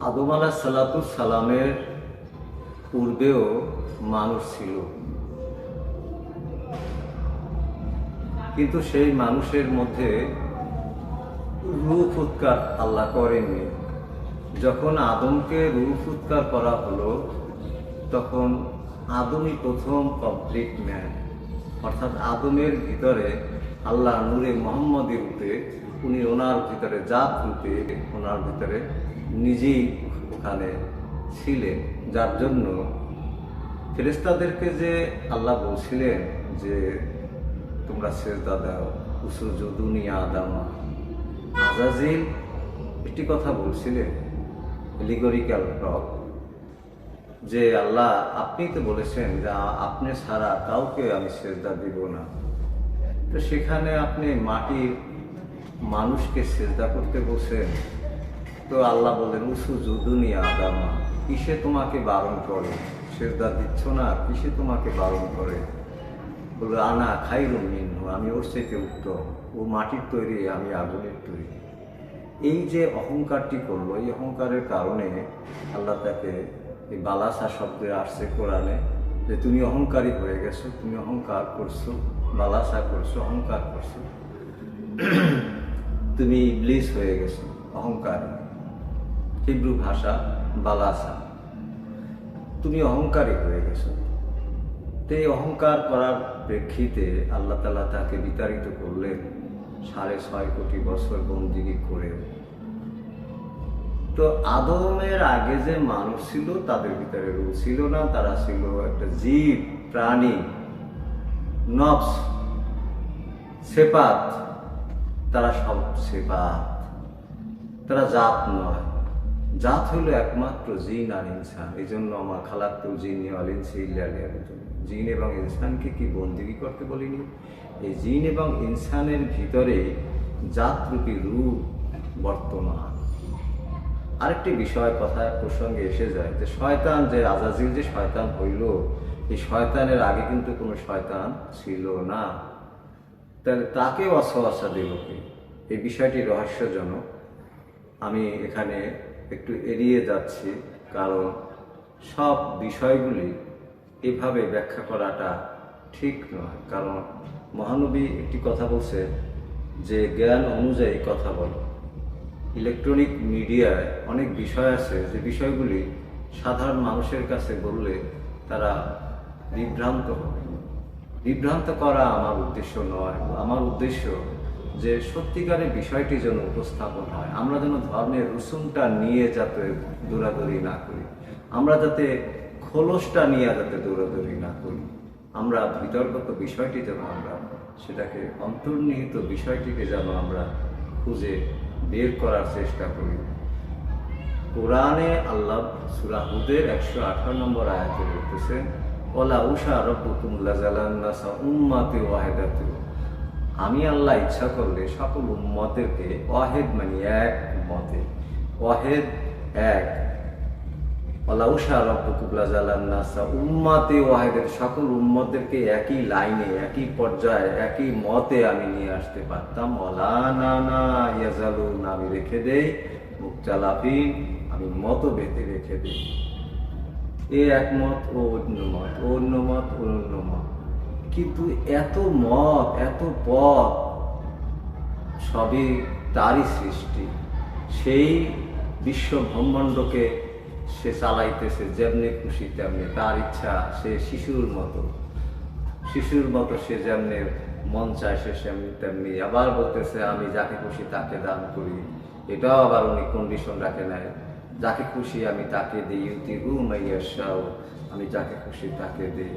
আদম আলাহ সালাতুর সালামের পূর্বেও মানুষ ছিল। কিন্তু সেই মানুষের মধ্যে রূপ উৎকার আল্লাহ করেননি। যখন আদমকে রূপ উৎকার করা হলো, তখন আদমই প্রথম কমপ্লিট ম্যান অর্থাৎ আদমের ভিতরে আল্লাহ নূরে মোহাম্মদের রূপে, উনি ওনার ভিতরে জাত রূপে, ওনার ভিতরে নিজেই ওখানে ছিলেন, যার জন্য ফেরেস্তাদেরকে যে আল্লাহ বলছিলেন যে, তোমরা সেজদা দাও উসু দুনিয়া আদামা আজাজিল একটি কথা বলছিলেন লিগরিক্যাল টক যে আল্লাহ, আপনি তো বলেছেন যে আপনি ছাড়া কাউকে আমি সেজদা দিব না। তো সেখানে আপনি মাটির মানুষকে সেজদা করতে বসেন তো আল্লাহ বলেন, উসু দুনিয়া আদামা, কিসে তোমাকে বারণ করে? সেজদা দিচ্ছ না কিসে তোমাকে বারণ করে? বলে, আনা খাইরুম মিন্নু আমি ওর চাইতে উত্তম। ও মাটির তৈরি, আমি আগুনের তৈরি। এই যে অহংকারটি করল, এই অহংকারের কারণে আল্লাহ তাকে এই বালাসা শব্দে আসছে কোরআনে, যে তুমি অহংকারী হয়ে গেছো, তুমি অহংকার করছ, বালাসা করছ, অহংকার করছ। তুমি ইবলিস হয়ে গেছো, অহংকারী। হিব্রু ভাষা বালাসা তুমি অহংকারী হয়ে গেছো। তো এই অহংকার করার প্রেক্ষিতে আল্লাহ তালা তাকে বিতাড়িত করলেন সাড়ে ছয় কোটি বছর বন্দিগি করে। তো আদমের আগে যে মানুষ ছিল, তাদের ভিতরে রূপ ছিল না, তারা ছিল একটা জীব, প্রাণী নবস সেপাত। তারা সব সেপাত। তারা জাত নয়। জাত হলো একমাত্র জিন আর ইনসান। এই জন্য আমার খালাক্ত জিন ইল্লা জিন এবং ইনসানকে কি বন্দিগি করতে বলিনি? এই জিন এবং ইনসানের ভিতরে জাতরূপী রূপ বর্তমান। আরেকটি বিষয় কথা প্রসঙ্গে এসে যায় যে শয়তান যে আজাজিল যে শয়তান হইল, এই শয়তানের আগে কিন্তু কোনো শয়তান ছিল না। তাহলে তাকে অসহসা দিল এই বিষয়টি রহস্যজনক। আমি এখানে একটু এড়িয়ে যাচ্ছি, কারণ সব বিষয়গুলি এভাবে ব্যাখ্যা করাটা ঠিক নয়। কারণ মহানবী একটি কথা বলছে যে, জ্ঞান অনুযায়ী কথা বলো। ইলেকট্রনিক মিডিয়ায় অনেক বিষয় আছে, যে বিষয়গুলি সাধারণ মানুষের কাছে বললে তারা বিভ্রান্ত হবে। বিভ্রান্ত করা আমার উদ্দেশ্য নয়। আমার উদ্দেশ্য যে সত্যিকারের বিষয়টি যেন উপস্থাপন হয়, আমরা যেন ধর্মের রুসুমটা নিয়ে যাতে দৌড়াদৌড়ি না করি, আমরা যাতে খোলসটা নিয়ে যাতে দৌড়াদৌড়ি না করি, আমরা বিতর্কত বিষয়টি যেন আমরা, সেটাকে অন্তর্নিহিত বিষয়টিকে যেন আমরা খুঁজে বের করার চেষ্টা করি। কোরআনে আল্লাহ সুরা হুদের একশো আঠারো নম্বর আয়াতে বলতেছে ওলা উষা রব্বুকুমুল্লা জালান্নাসা উম্মাতে ওয়াহেদাতু আমি আল্লাহ ইচ্ছা করলে সকল উম্মতেরকে ওয়াহেদ মানে এক মতে ওয়াহেদ এক। ওলা উষা রব্বুকুমুল্লা জালান্নাসা উম্মাতে ওয়াহেদের সকল উম্মতদেরকে একই লাইনে, একই পর্যায়ে, একই মতে আমি নিয়ে আসতে পারতাম। ওলা না না, ইয়াজালুন, আমি রেখে দেই। মুখ চালাপি আমি মত বেঁধে রেখে দিই। এ একমত ও অন্য মত অন্য মত অন্য মত। কিন্তু এত মত, এত পথ সবই তারই সৃষ্টি। সেই বিশ্ব ব্রহ্মাণ্ডকে সে চালাইতেছে যেমনি খুশি তেমনি, তার ইচ্ছা সে শিশুর মতো। শিশুর মতো সে যেমনি মন চায় সে তেমনি। আবার বলতেছে, আমি যাকে খুশি তাকে দান করি। এটাও আবার উনি কন্ডিশন রাখে নাই। যাকে খুশি আমি তাকে দিই ইউতি রু মাইয়াশাও। আমি যাকে খুশি তাকে দিই।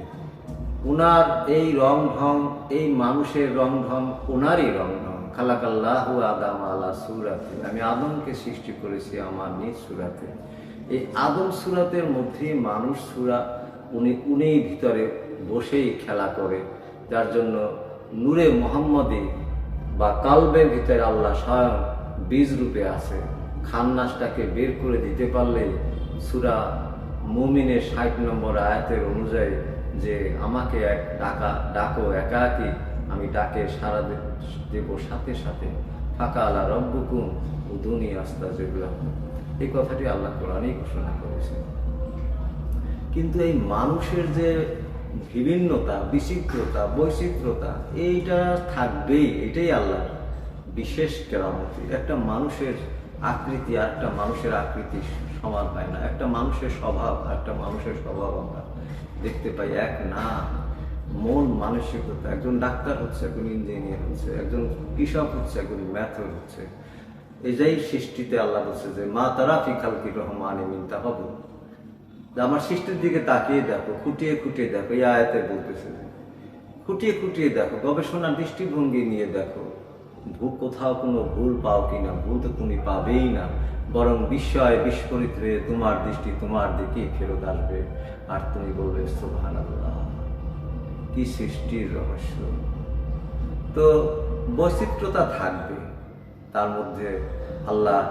উনার এই রং ঢং, এই মানুষের রং ঢং ওনারই রং ঢং। খালাকাল্লাহ আদাম আলা সুরাতে। আমি আদমকে সৃষ্টি করেছি আমার নিজ সুরাতে। এই আদম সুরাতের মধ্যে মানুষ সুরা উনি, উনিই ভিতরে বসেই খেলা করে। যার জন্য নূরে মোহাম্মদী বা কালবের ভিতরে আল্লাহ স্বয়ং বীজ রূপে আছে। খান্নাসটাকে বের করে দিতে পারলে সুরা মুমিনের ষাট নম্বর আয়াতের অনুযায়ী যে আমাকে এক ডাকা, ডাকো একা একাকি, আমি ডাকে সারা দেব সাথে সাথে। ফাঁকা আলা রব্বুকুম উদুনি আস্তা যেগুলো এই কথাটি আল্লাহ কোরআনেই ঘোষণা করেছেন। কিন্তু এই মানুষের যে বিভিন্নতা বিচিত্রতা বৈচিত্র্যতা এইটা থাকবেই, এটাই আল্লাহ বিশেষ কেরামতি। একটা মানুষের আকৃতি আর একটা মানুষের আকৃতি সমান হয় না। একটা মানুষের স্বভাব একটা মানুষের স্বভাব আমরা দেখতে পাই এক না। মন মানসিকতা, একজন ডাক্তার হচ্ছে, একজন ইঞ্জিনিয়ার হচ্ছে, একজন কৃষক হচ্ছে, একজন ম্যাথর হচ্ছে। এটাই সৃষ্টিতে আল্লাহ বলছে যে, মা তারা ফিকাল কি রহমান মিনতা হব আমার সৃষ্টির দিকে তাকিয়ে দেখো, খুঁটিয়ে খুঁটিয়ে দেখো, এই আয়াতে বলতেছে খুঁটিয়ে খুঁটিয়ে দেখো, গবেষণার দৃষ্টিভঙ্গি নিয়ে দেখো। ভূ কোথাও কোনো ভুল পাও কিনা ভুল তো তুমি পাবেই না। বরং বিস্ময় বিস্ফোরিত হয়ে তোমার দৃষ্টি তোমার দিকে ফেরত আসবে। আর তুমি বলবে সোহান কি সৃষ্টির রহস্য? তো বৈচিত্র্যতা থাকবে। তার মধ্যে আল্লাহ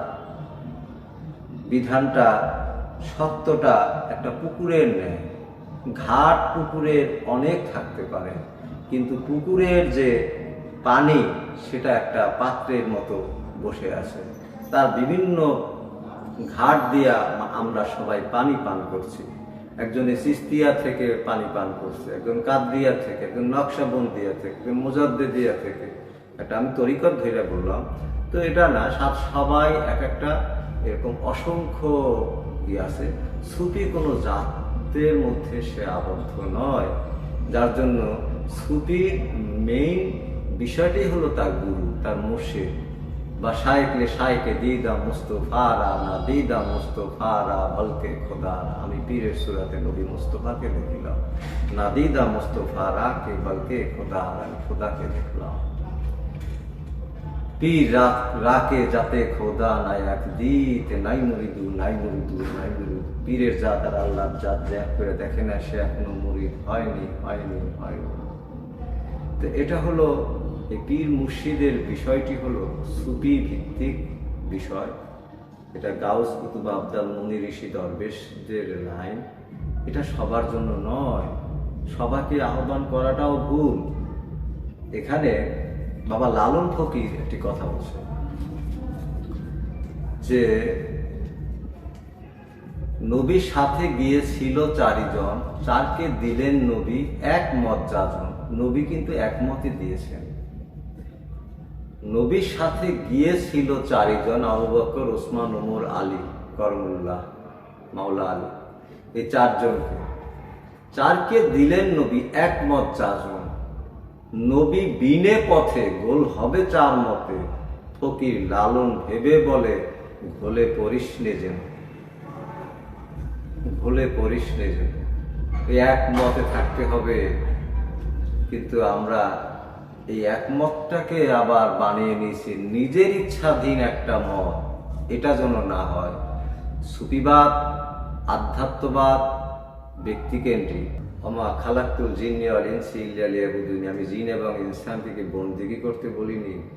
বিধানটা সত্যটা একটা পুকুরের নেয় ঘাট পুকুরের অনেক থাকতে পারে। কিন্তু পুকুরের যে পানি সেটা একটা পাত্রের মতো বসে আছে। তার বিভিন্ন ঘাট দিয়া আমরা সবাই পানি পান করছি। একজনে সিস্তিয়া থেকে পানি পান করছে, একজন কাদরিয়া থেকে, একজন নকশাবন্দিয়া থেকে, একজন মুজাদ্দেদিয়া থেকে। একটা আমি তরিকত ধরে বললাম। তো এটা না সব সবাই এক একটা এরকম অসংখ্য ই আছে। সুফি কোনো জাতের মধ্যে সে আবদ্ধ নয়। যার জন্য সুফির মেইন বিষয়টি হলো তার গুরু, তার মুর্শিদ। বা শায়েকলে শায়েকে দিদা মুস্তফারা, না দিদা মুস্তফারা, বলকে খোদারা। আমি পীরের সুরাতে নবী মুস্তফাকে দেখিলাম। না দিদা মুস্তফারা কে বলকে খোদারা। আমি খোদাকে দেখলাম। পীর রাত, রাকে যাতে খোদা নাই এক দিতে নাই মুরিদু নাই মুরিদু নাই মুরিদু। পীরের জাত আর আল্লাহর জাত যে করে দেখে না সে এখনও মুরিদ হয়নি হয়নি হয়নি। তো এটা হলো এই পীর মুর্শিদের বিষয়টি হলো সুফি ভিত্তিক বিষয়। এটা গাউস কুতুবা আবদাল মুনি ঋষি দরবেশদের লাইন। এটা সবার জন্য নয়, সবাকে আহ্বান করাটাও ভুল। এখানে বাবা লালন ফকির একটি কথা বলছে যে নবীর সাথে গিয়েছিল চারিজন, চারকে দিলেন নবী একমত যাজন নবী কিন্তু একমতই দিয়েছেন। নবীর সাথে গিয়েছিল চারিজন, আবু বকর, ওসমান, ওমর, আলী, করমুল্লাহ, মাওলা আলী, এই চারজনকে। চারকে দিলেন নবী একমত চারজন। নবী বিনে পথে গোল হবে চার মতে, ফকির লালন ভেবে বলে, ঘোলে পরিস যেন। ভুলে পড়িস নে যেন। এই একমতে থাকতে হবে। কিন্তু আমরা এই একমতটাকে আবার বানিয়ে নিয়েছি। নিজের ইচ্ছাধীন একটা মত। এটা যেন না হয়। সুফিবাদ, আধ্যাত্মবাদ, ব্যক্তিকেন্দ্রিক। আমা খালাক্তুল জিন্নি আল ইনসি ইল্লা আমি জিন এবং ইনসানকে বন্দিগি করতে বলিনি।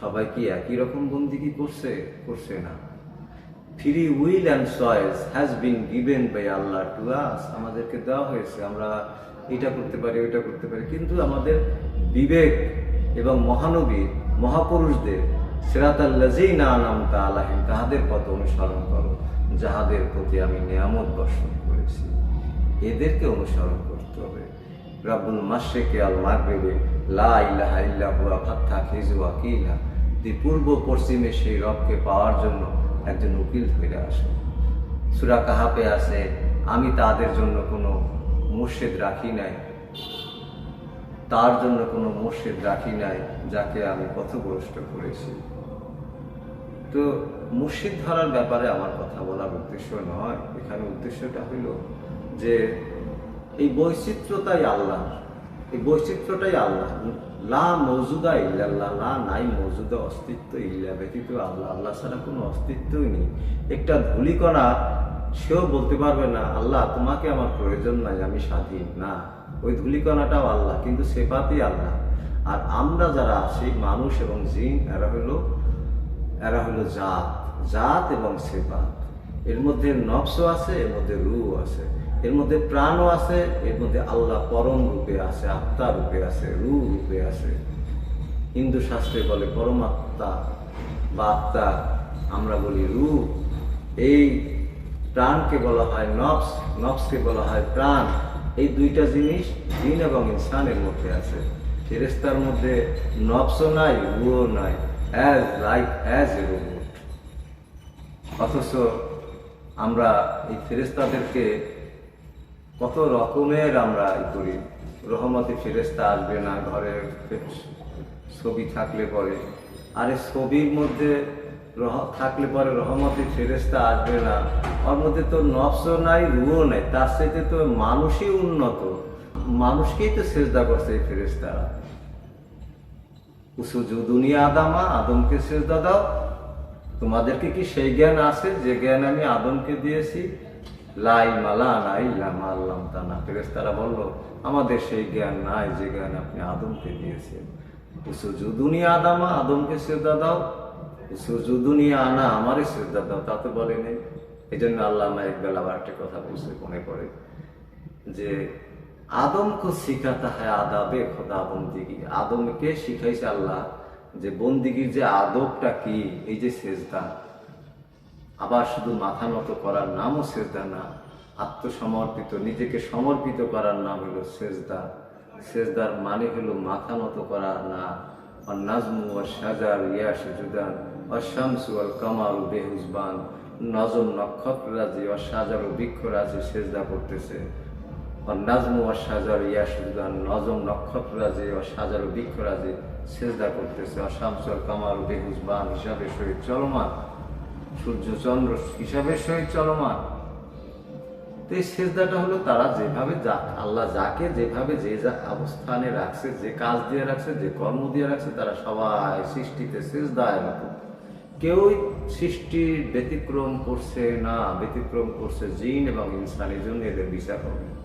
সবাই কি একই রকম বন্দিগি করছে? করছে না। Free will and choice has been given by Allah to us আমাদেরকে দেওয়া হয়েছে। আমরা এটা করতে পারি, ওইটা করতে পারি। কিন্তু আমাদের বিবেক এবং মহানবী, মহাপুরুষদের সেরাতাল্লাজি না নাম তা আলাহিম তাহাদের পথ অনুসরণ করো, যাহাদের প্রতি আমি নিয়ামত বর্ষণ করেছি। এদেরকে অনুসরণ করতে হবে। রাব্বুল মাশরিকে আল মাগরিবে, লা ইলাহা ইল্লা হুয়া ফাত্তা খিজু ওয়াকিলা। দি পূর্ব পশ্চিমে সেই রবকে পাওয়ার জন্য একজন উকিল ধরে আসে। সুরা কাহাপে আছে, আমি তাদের জন্য কোনো মুর্শিদ রাখি নাই। তার জন্য কোনো মুর্শিদ রাখি নাই যাকে আমি পথভ্রষ্ট করেছি। তো মুর্শিদ ধরার ব্যাপারে আমার কথা বলার উদ্দেশ্য নয়। এখানে উদ্দেশ্যটা হইল যে এই বৈচিত্র্যতাই আল্লাহ এই বৈচিত্র্যটাই আল্লাহ লা মৌজুদা ইল্লাল্লাহ, লা নাই মৌজুদা অস্তিত্ব ইল্লা ব্যতীত আল্লাহ আল্লাহ ছাড়া কোনো অস্তিত্বই নেই। একটা ধুলিকণা, সেও বলতে পারবে না, আল্লাহ, তোমাকে আমার প্রয়োজন নাই, আমি স্বাধীন। না। ওই ধুলিকণাটাও আল্লাহ, কিন্তু সেপাতই আল্লাহ। আর আমরা যারা আছি, মানুষ এবং জিন, এরা হলো এরা হলো জাত জাত এবং সেপাত এর মধ্যে নফসও আছে, এর মধ্যে রু আছে। এর মধ্যে প্রাণও আছে, এর মধ্যে আল্লাহ পরম রূপে আছে, আত্মা রূপে আছে রু রূপে আছে। হিন্দু শাস্ত্রে বলে, পরমাত্মা বা আত্মা, আমরা বলি রূপ এই প্রাণকে বলা হয় নফস, নফসকে বলা হয় প্রাণ। এই দুইটা জিনিস জিন এবং ইনসানের মধ্যে আছে। ফেরেস্তার মধ্যে নফসও নাই রুও নাই as like as a robot অথচ আমরা এই ফেরেস্তাদেরকে কত রকমের আমরা ই করি। রহমতে ফেরেস্তা আসবে না ঘরে ছবি থাকলে পরে। আরে ছবির মধ্যে থাকলে পরে রহমতে ফেরেস্তা আসবে না। ওর মধ্যে তো নফসও নাই রুও নাই, তার সাথে তো মানুষই উন্নত। মানুষকেই তো চেষ্টা করছে এই ফেরেস্তারা দুনিয়া আদামা, আদমকে সেজদা দাও। তোমাদেরকে কি সেই জ্ঞান আছে? যে জ্ঞান আমি আদমকে দিয়েছি। লাই মালা নাই লামা আল্লাম তানা ফেরেস্তারা বলল, আমাদের সেই জ্ঞান নাই যে জ্ঞান আপনি আদমকে দিয়েছেন। উসুজু দুনিয়া আদামা, আদমকে সেজদা দাও। দুনিয়া আনা আমারই সেজদা দাও তা তো বলেনি এই জন্য আল্লাহ একবেলা আবার একটা কথা বলছে, মনে পড়ে যে, আদম কো শিখাতে হয় আদাবে খোদা বন্দিগি। আদমকে শিখাইছে আল্লাহ যে বন্দিগির যে আদবটা কি, এই যে সেজদা আবার শুধু মাথা নত করার নামও সেজদা না, আত্মসমর্পিত, নিজেকে সমর্পিত করার নাম হলো সেজদা সেজদার মানে হলো মাথা নত করা না। আর নাজমু ও সাজার ইয়াস জুদান। অশামসু আল কামাল বেহুজবান। নজম নক্ষত্র রাজি অসাজার ও বৃক্ষ রাজি সেজদা করতেছে। নাজমু ও সাজার ইয়াসুদান নজম নক্ষত্র রাজি ও সাজার ও বৃক্ষ সেজদা করতেছে। অশামসু আল কামাল বেহুজবান হিসাবে সহিত চলমান। সূর্য চন্দ্র হিসাবের সহিত চলমান। তো এই সেজদাটা হলো তারা যেভাবে যা আল্লাহ যাকে যেভাবে যে যা অবস্থানে রাখছে, যে কাজ দিয়ে রাখছে, যে কর্ম দিয়ে রাখছে, তারা সবাই সৃষ্টিতে সেজদায় মতো কেউই সৃষ্টির ব্যতিক্রম করছে না, ব্যতিক্রম করছে জিন এবং ইনসান, এই জন্য এদের বিচার হবে।